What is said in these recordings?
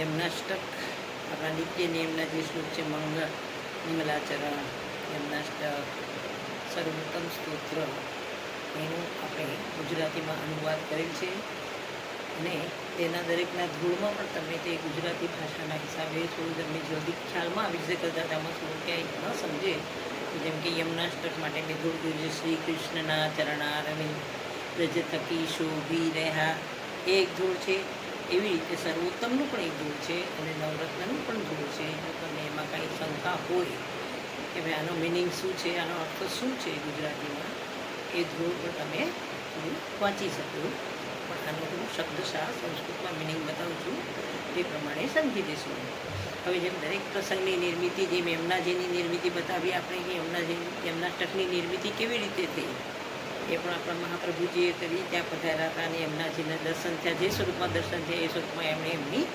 યમનાષ્ટક નિત્ય નિયમના જે શ્લોક છે મંગળ મંગલાચરણ યમનાષ્ટક સર્વોત્તમ સ્તોત્ર, એનું આપણે ગુજરાતીમાં અનુવાદ કરેલ છે. અને તેના દરેકના ધૂળમાં પણ તમે તે ગુજરાતી ભાષાના હિસાબે થોડું તમને જલ્દી ખ્યાલમાં આવી જશે, કદાચ આમાં થોડું ક્યાંય ન સમજે. જેમ કે યમનાષ્ટક માટે મેં ધૂળ કર્યું શ્રી કૃષ્ણના ચરણારવિંદ રજ થકી શોભી રહ્યા. એક ધૂળ છે એવી રીતે સર્વોત્તમનું પણ એક ધૂળ છે અને નવરત્નનું પણ ધૂળ છે. જો તમને એમાં કાંઈ શંકા હોય કે ભાઈ આનો મિનિંગ શું છે, આનો અર્થ શું છે ગુજરાતીમાં, એ ધૂળ પણ તમે થોડું વાંચી શકો. પણ આનો હું શબ્દશાહ સંસ્કૃતમાં મિનિંગ બતાવું છું, એ પ્રમાણે સમજી દેશું હવે જેમ દરેક પ્રસંગની નિર્મિતિ, જેમ યમુનાજીની નિર્મિતિ બતાવી આપણે કે યમુનાજી ટકની નિર્મિતિ કેવી રીતે થઈ? એ પણ આપણા મહાપ્રભુજીએ કરી, ત્યાં પધાર્યા હતા અને યમુનાજીના દર્શન થયા. જે સ્વરૂપમાં દર્શન થયા, એ સ્વરૂપમાં એમણે એમની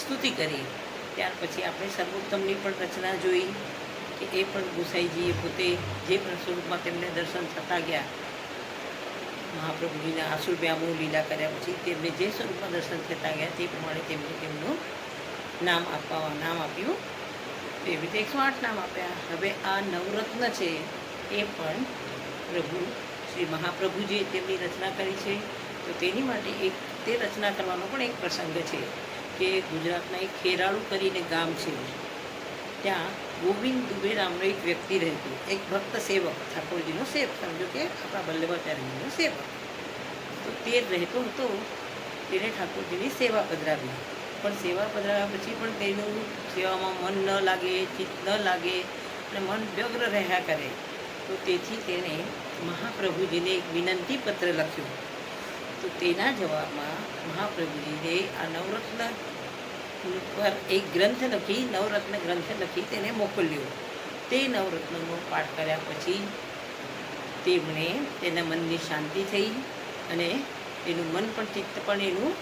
સ્તુતિ કરી. ત્યાર પછી આપણે સર્વોત્તમની પણ રચના જોઈ કે એ પણ ગુસાઈજીએ પોતે જે પણ સ્વરૂપમાં તેમને દર્શન થતા ગયા, મહાપ્રભુજીના આસુર વ્યામો લીલા કર્યા પછી તેમને જે સ્વરૂપમાં દર્શન થતા ગયા તે પ્રમાણે તેમને તેમનું નામ આપવા, નામ આપ્યું. એવી રીતે એકસો આઠ નામ આપ્યા. હવે આ નવરત્ન છે એ પણ પ્રભુ શ્રી મહાપ્રભુજીએ તેમની રચના કરી છે. તો તેની માટે એક, તે રચના કરવાનો પણ એક પ્રસંગ છે કે ગુજરાતના એક ખેરાળુ કરીને ગામ છે. ત્યાં ગોવિંદ દુબે નામનો એક વ્યક્તિ રહેતો. એક ભક્ત સેવક, ઠાકોરજીનો સેવક સમજો કે આપણા વલ્લભાચાર્યજીનો સેવક. તો તે રહેતો હતો, તેને ઠાકોરજીની સેવા પધરાવી. પણ સેવા પધરાવ્યા પછી પણ તેનું સેવામાં મન ન લાગે, ચિત્ત ન લાગે અને મન વ્યગ્ર રહ્યા કરે. તો તેથી તેણે મહાપ્રભુજીને એક વિનંતી પત્ર લખ્યો. તો તેના જવાબમાં મહાપ્રભુજીએ આ નવરત્ન પર એક ગ્રંથ લખી, નવરત્ન ગ્રંથ લખી તેને મોકલ્યો. તે નવરત્નનો પાઠ કર્યા પછી તેમણે તેના મનની શાંતિ થઈ અને એનું મન પણ ચિત્ત પણ એનું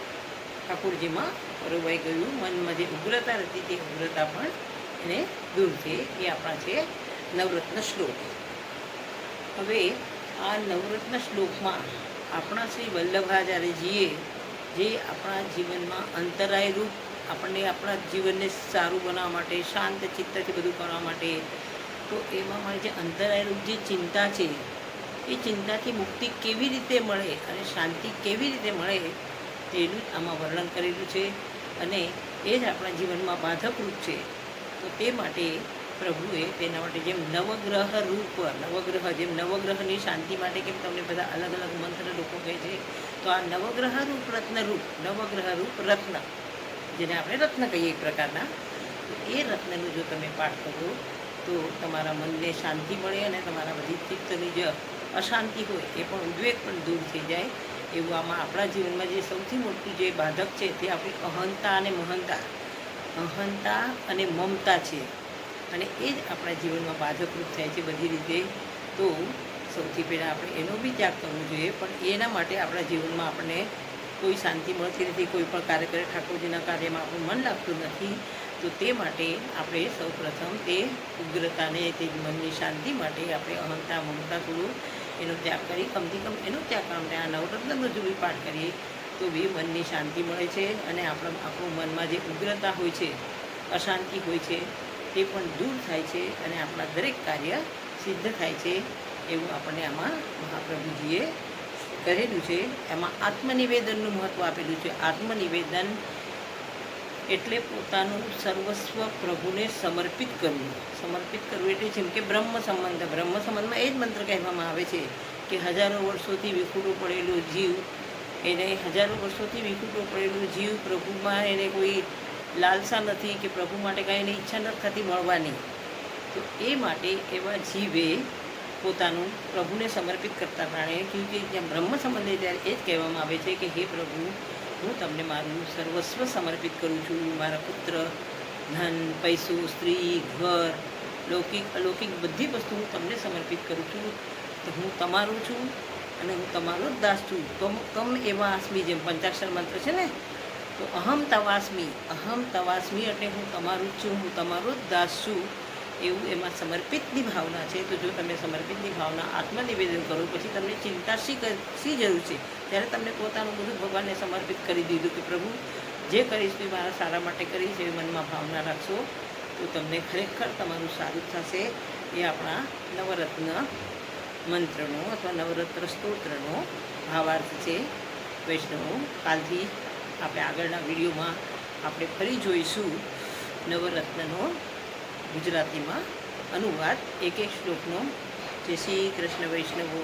ઠાકોરજીમાં પરોવાઈ ગયું. મનમાં જે ઉગ્રતા હતી તે ઉગ્રતા પણ એને દૂર થઈ. એ આપણા છે નવરત્ન શ્લોક. હવે આ નવરત્ન શ્લોકમાં આપણા શ્રી વલ્લભાચાર્યજીએ જે આપણા જીવનમાં અંતરાયરૂપ, આપણને આપણા જીવનને સારું બનાવવા માટે, શાંત ચિત્તથી બધું કરવા માટે, તો એમાં મારે જે અંતરાયરૂપ જે ચિંતા છે, એ ચિંતાથી મુક્તિ કેવી રીતે મળે અને શાંતિ કેવી રીતે મળે, તેનું જ આમાં વર્ણન કરેલું છે અને એ જ આપણા જીવનમાં બાધકરૂપ છે. તો તે માટે પ્રભુએ તેના માટે જેમ નવગ્રહ રૂપ, નવગ્રહ જેમ નવગ્રહની શાંતિ માટે કેમ તમને બધા અલગ અલગ મંત્ર લોકો કહે છે? તો આ નવગ્રહ રૂપ, રત્ન રૂપ, નવગ્રહ રૂપ, રત્ન, જેને આપણે રત્ન કહીએ એક પ્રકારના, તો એ રત્નનું જો તમે પાઠ કરો, તો તમારા મનને શાંતિ મળે અને તમારા બધી ચિત્તની જે અશાંતિ હોય એ પણ ઉદ્વેગ પણ દૂર થઈ જાય. એવું આમાં આપણા જીવનમાં જે સૌથી મોટું જે બાધક છે તે આપણી અહંતા અને મહંતા. અહંતા અને મમતા છે. અને એ જ આપણા જીવનમાં બાધકરૂપ થાય છે બધી રીતે. તો સૌથી પહેલાં આપણે એનો બી ત્યાગ કરવો જોઈએ, પણ એના માટે આપણા જીવનમાં આપણને કોઈ શાંતિ મળતી નથી, કોઈ પણ કાર્ય કરે, ઠાકોરજીના કાર્યમાં આપણું મન લાગતું નથી, તો તે માટે આપણે સૌ પ્રથમ તે ઉગ્રતાને, તે મનની શાંતિ માટે આપણે અહંતા, મમતા થોડું એનો ત્યાગ કરી, કમથી કમ એનો ત્યાગ કરવા આ નવરત્નનો જો બી પાઠ કરીએ, તો બી મનની શાંતિ મળે છે અને આપણા, આપણું મનમાં જે ઉગ્રતા હોય છે, અશાંતિ હોય છે તે પણ દૂર થાય છે અને આપણા દરેક કાર્ય સિદ્ધ થાય છે એવું આપણને આમાં મહાપ્રભુજીએ કરેલું છે. એમાં આત્મનિવેદનનું મહત્ત્વ આપેલું છે. આત્મનિવેદન એટલે પોતાનું સર્વસ્વ પ્રભુને સમર્પિત કરવું. સમર્પિત કરવું એટલે જેમ કે બ્રહ્મ સંબંધ. બ્રહ્મ સંબંધમાં એ જ મંત્ર કહેવામાં આવે છે કે હજારો વર્ષોથી વિખૂટું પડેલું જીવ, એને હજારો વર્ષોથી વિખૂટું પડેલું જીવ પ્રભુમાં એને કોઈ લાલસા નથી કે પ્રભુ માટે કાંઈ એની ઈચ્છા નથી થતી મળવાની. તો એ માટે એવા જીવે પોતાનું પ્રભુને સમર્પિત કરતા પ્રાણે કે જ્યાં બ્રહ્મ સંબંધે ત્યારે એ જ કહેવામાં આવે છે કે, હે પ્રભુ, હું તમને મારું સર્વસ્વ સમર્પિત કરું છું. મારા પુત્ર, ધન, પૈસો, સ્ત્રી, ઘર, લૌકિક, અલૌકિક બધી વસ્તુ હું તમને સમર્પિત કરું છું. તો હું તમારું છું અને હું તમારો જ દાસ છું. તમ તમ એવા આસમી જેમ પંચાક્ષર મંત્ર છે ને તો અહમ તવાસ્મી અહમ તવાસ્મી એટલે હું તમારું જ છું, હું તમારો જ દાસ છું, એવું એમાં સમર્પિતની ભાવના છે. તો જો તમે સમર્પિતની ભાવના આત્મનિવેદન કરો, પછી તમને ચિંતા શી શી જરૂર છે? ત્યારે તમને પોતાનું બધું ભગવાનને સમર્પિત કરી દીધું કે પ્રભુ, જે કરીશ તે મારા સારા માટે કરીશ, એવી મનમાં ભાવના રાખશો, તો તમને ખરેખર તમારું સારું થશે. એ આપણા નવરત્ન મંત્રનો અથવા નવરત્ન સ્તોત્રનો ભાવાર્થ છે. વૈષ્ણવો, કાલથી આપણે આગળના વિડીયોમાં આપણે ફરી જોઈશું નવરત્નનો ગુજરાતીમાં અનુવાદ એક એક શ્લોકનો. જે શ્રી કૃષ્ણ વૈષ્ણવો.